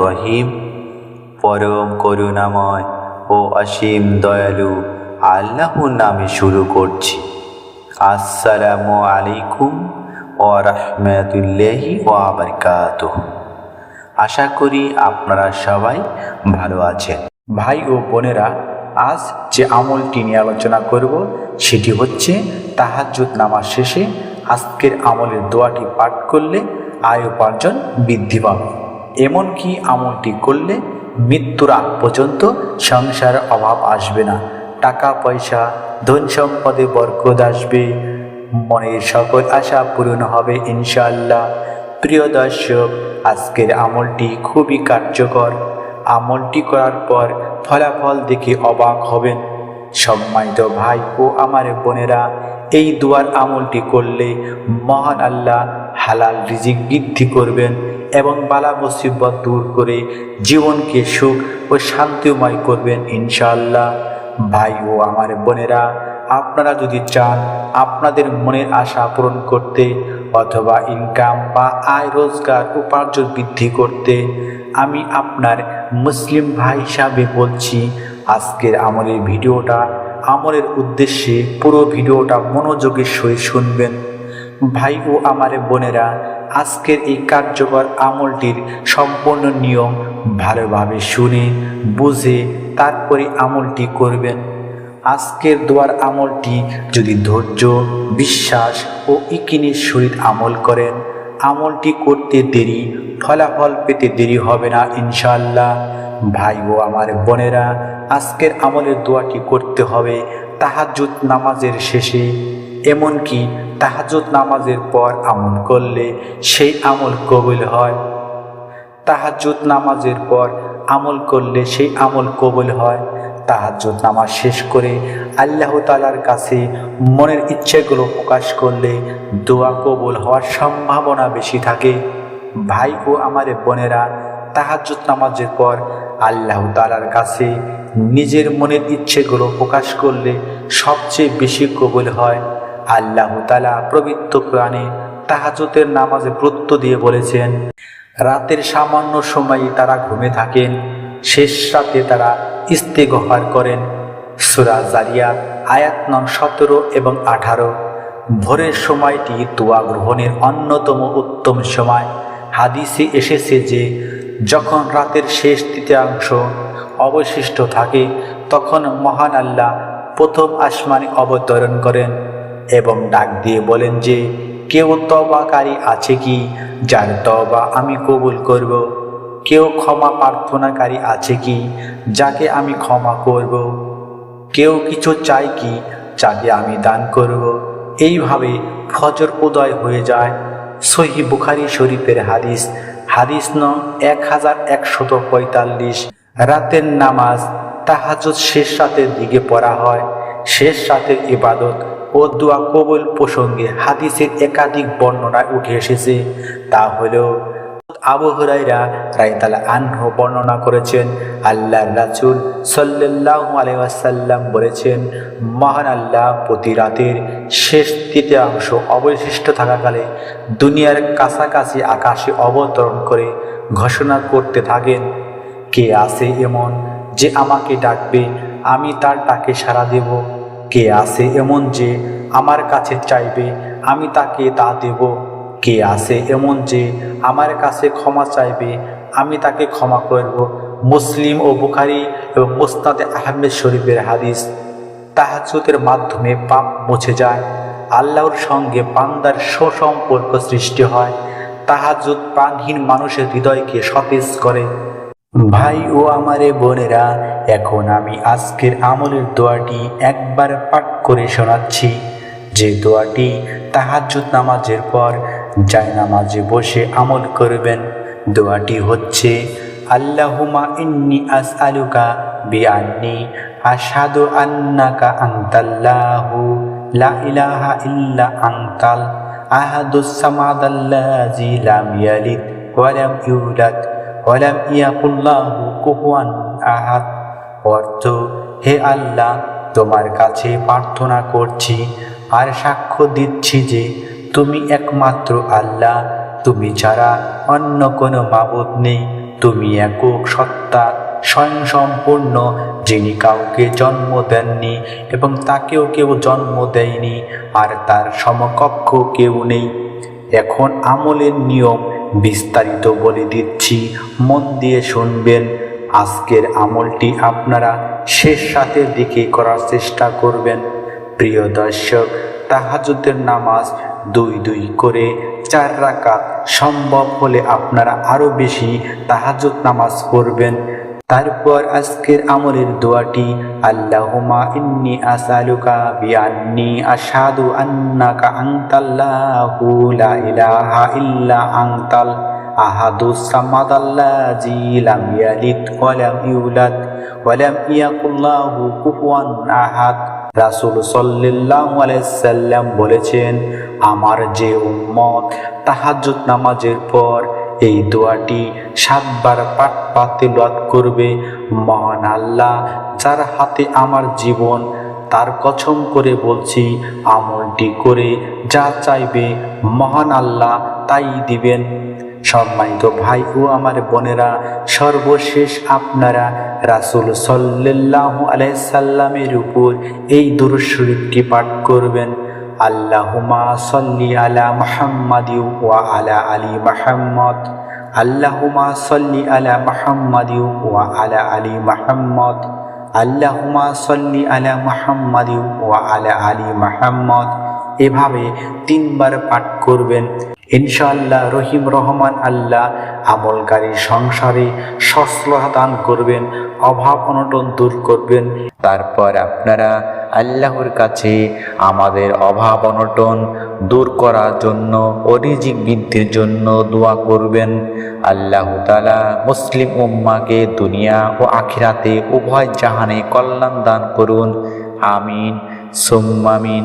রহিম পরম করুণাময় ও অসীম দয়ালু আল্লাহর নামে শুরু করছি। আসসালামু আলাইকুম ও রহমতুল্লাহি ও বারকাতুহ। আশা করি আপনারা সবাই ভালো আছেন। ভাই ও বোনেরা, আজ যে আমলটি নিয়ে আলোচনা করব সেটি হচ্ছে তাহাজ্জুদ নামাজ শেষে আজকের আমলের দোয়াটি পাঠ করলে আয় উপার্জন বৃদ্ধি পাবে। এমনকি আমলটি করলে মৃত্যুর আগ পর্যন্ত সংসার অভাব আসবে না। টাকা, পয়সা, ধন সম্পদে বরকত আসবে। মনের সকল আশা পূরণ হবে ইনশাআল্লাহ। প্রিয় দর্শক, আজকের আমলটি খুবই কার্যকর। আমলটি করার পর ফলাফল দেখে অবাক হবেন। সম্মানিত ভাই ও আমার বোনেরা, এই দুয়ার আমলটি করলে মহান আল্লাহ হালাল রিজিক বৃদ্ধি করবেন এবং বালা মুসিবত দূর করে জীবনকে সুখ ও শান্তিময় করবেন ইনশাআল্লাহ। ভাই ও আমার বোনেরা, আপনারা যদি চান আপনাদের মনের আশা পূরণ করতে অথবা ইনকাম বা আয় রোজগার উপার্জন বৃদ্ধি করতে, আমি আপনার মুসলিম ভাই হিসাবে বলছি আজকের আমলের ভিডিওটা, আমলের উদ্দেশ্যে পুরো ভিডিওটা মনোযোগের সহিত শুনবেন। ভাই ও আমার বোনেরা, আজকের এই কার্যকর আমলটির সম্পূর্ণ নিয়ম ভালোভাবে শুনে, বুঝে, তারপরে আমলটি করবেন। আজকের দোয়ার আমলটি যদি ধৈর্য, বিশ্বাস ও ইকিনের সহিত আমল করেন, আমলটি করতে দেরি, ফলাফল পেতে দেরি হবে না ইনশাল্লাহ ভাই ও আমার বোনেরা আজকের আমলের দোয়াটি করতে হবে তাহাজুদ নামাজের শেষে। এমনকি তাহাজুদ নামাজের পর আমল করলে সেই আমল কবুল হয়। তাহাজুদ নামাজের পর আমল করলে সেই আমল কবুল হয়। তাহাজুদ নামাজ শেষ করে আল্লাহ তালার কাছে মনের ইচ্ছেগুলো প্রকাশ করলে দোয়া কবুল হওয়ার সম্ভাবনা বেশি থাকে। ভাই ও আমার বোনেরা তাহাজুদ নামাজের পর আল্লাহ তালার কাছে নিজের মনের ইচ্ছেগুলো প্রকাশ করলে সবচেয়ে বেশি কবুল হয়। আল্লাহ তালা পবিত্র প্রাণে তাহাজতের নামাজে গুরুত্ব দিয়ে বলেছেন, রাতের সামান্য সময়ই তারা ঘুমে থাকেন, শেষ রাতে তারা ইস্তেগফার করেন। সুরা জারিয়াত আয়াত নং সতেরো এবং আঠারো। ভোরের সময়টি দোয়া গ্রহণের অন্যতম উত্তম সময়। হাদিসে এসেছে যে যখন রাতের শেষ তৃতীয়াংশ অবশিষ্ট থাকে, তখন মহান আল্লাহ প্রথম আসমানে অবতরণ করেন এবং ডাক দিয়ে বলেন যে, কেউ তবাকারী আছে কি যার তবা আমি কবুল করব। কেউ ক্ষমা প্রার্থনাকারী আছে কি, যাকে আমি ক্ষমা করব। কেউ কিছু চাই কি, যাকে আমি দান করব। এইভাবে ফজর উদয় হয়ে যায় সহি বুখারি শরীফের হাদিস হাদিস ন এক হাজার একশত পঁয়তাল্লিশ। রাতের নামাজ তাহাজুদ শেষ রাতের দিকে পড়া হয়। শেষ রাতের ইবাদত ও দোয়া কবুল প্রসঙ্গে হাদিসের একাধিক বর্ণনায় উঠে এসেছে। তা হলো আবু হুরাইরা রাইতালা আনহ বর্ণনা করেছেন আল্লাহ রাসুল সাল্লাহ আলাইসাল্লাম বলেছেন, মহান আল্লাহ প্রতি রাতের শেষ তৃতীয়াংশ অবশিষ্ট থাকাকালে দুনিয়ার কাছাকাছি আকাশে অবতরণ করে ঘোষণা করতে থাকেন, কে আছে এমন যে আমাকে ডাকবে, আমি তার ডাকে সাড়া দেব, কে আছে এমন যে আমার কাছে চাইবে, আমি তাকে তা দেব। কে আছে এমন যে আমার কাছে ক্ষমা চাইবে, আমি তাকে ক্ষমা করব। মুসলিম ও বুখারি এবং মুস্তাদে আহমেদ শরীফের হাদিস তাহাজুদের মাধ্যমে পাপ মুছে যায়। আল্লাহর সঙ্গে বান্দার সুসম্পর্ক সৃষ্টি হয়। তাহাজুদ প্রাণহীন মানুষের হৃদয়কে সতেজ করে। ভাই ও আমারে বোনেরা, এখন আমি আজকের আমলের দোয়াটি একবার পাঠ করে শোনাচ্ছি। যে দোয়াটি তাহাজ্জুদ নামাজের পর যায় নামাজে বসে আমল করবেন। দোয়াটি হচ্ছে আল্লাহুমা ইন্নি আস আলুকা বিআন্নি আসাদু আন্নাকা আনতাল্লাহু লা ইলাহা ইল্লা আনতাল আহাদুস সামাদাল্লাজি লাম ইয়ালিদ ওয়া লাম ইউলাদ ওয়া লাম ইয়াকুল্লাহু কুফুয়ান আহাদ। অর্থ, হে আল্লাহ, তোমার কাছে প্রার্থনা করছি আর সাক্ষ্য দিচ্ছি যে তুমি একমাত্র আল্লাহ, তুমি ছাড়া অন্য কোনো মাবুদ নেই। তুমি একক সত্তা, স্বয়ংসম্পূর্ণ, যিনি কাউকে জন্ম দেননি এবং তাকেও কেউ জন্ম দেয়নি, আর তার সমকক্ষ কেউ নেই। এখন আমলের নিয়ম বিস্তারিত বলে দিচ্ছি, মন দিয়ে শুনবেন। আজকের আমলটি আপনারা শেষ সাথে দিকে করার চেষ্টা করবেন। প্রিয় দর্শক তাহাজুদের নামাজ দুই দুই করে চার রাকাত সম্ভব হলে আপনারা আরও বেশি তাহাজুদ নামাজ পড়বেন। তারপর আজকের আমলের দোয়াটি আল্লাহুমা ইন্নি আসালুকা বিআন্নি আশহাদু আন্নাকা আনতাল্লাহু লা ইলাহা ইল্লা আনতাল, আহাদু সামাদাল্লাজি লাম ইয়ালিদ ওয়া লাম ইউলাদ ওয়া লাম ইয়াকুল লাহু কুফুয়ান আহাদ। রাসূল সাল্লাম বলেছেন, আমার যে উম্মত তাহাজ্জুদ নামাজের পর এই দোয়াটি সাতবার পাঠ পাতিলত করবে। মহান আল্লাহ, যার হাতে আমার জীবন, তার কছম করে বলছি, আমলটি করে যা চাইবে মহান আল্লাহ তাই দিবেন। সম্মানিত ভাই ও আমার বোনেরা, সর্বশেষ আপনারা রাসুল সাল্লাহ আলাইসাল্লামের উপর এই দুরুশরীফটি পাঠ করবেন। আল্লাহুমা সল্লি আলা মুহাম্মাদ ওয়া আলা আলী মুহাম্মদ। আল্লাহুমা সল্লি আলা মুহাম্মাদ ওয়া আলা আলী মুহাম্মদ। আল্লাহুমা সল্লি আলা মুহাম্মাদ ওয়া আলা আলী মুহাম্মদ। এভাবে তিনবার পাঠ করবেন। ইনশাআল্লাহ রহিম রহমান আল্লাহ আমলকারী সংসারে সস্লহা দান করবেন, অভাব অনটন দূর করবেন। তারপর আপনারা আল্লাহর কাছে আমাদের অভাব অনটন দূর করার জন্য অরিজিক বৃদ্ধির জন্য দোয়া করবেন। আল্লাহ তালা মুসলিম উম্মাকে দুনিয়া ও আখিরাতে উভয় জাহানে কল্যাণ দান করুন। আমিন সুম্মামিন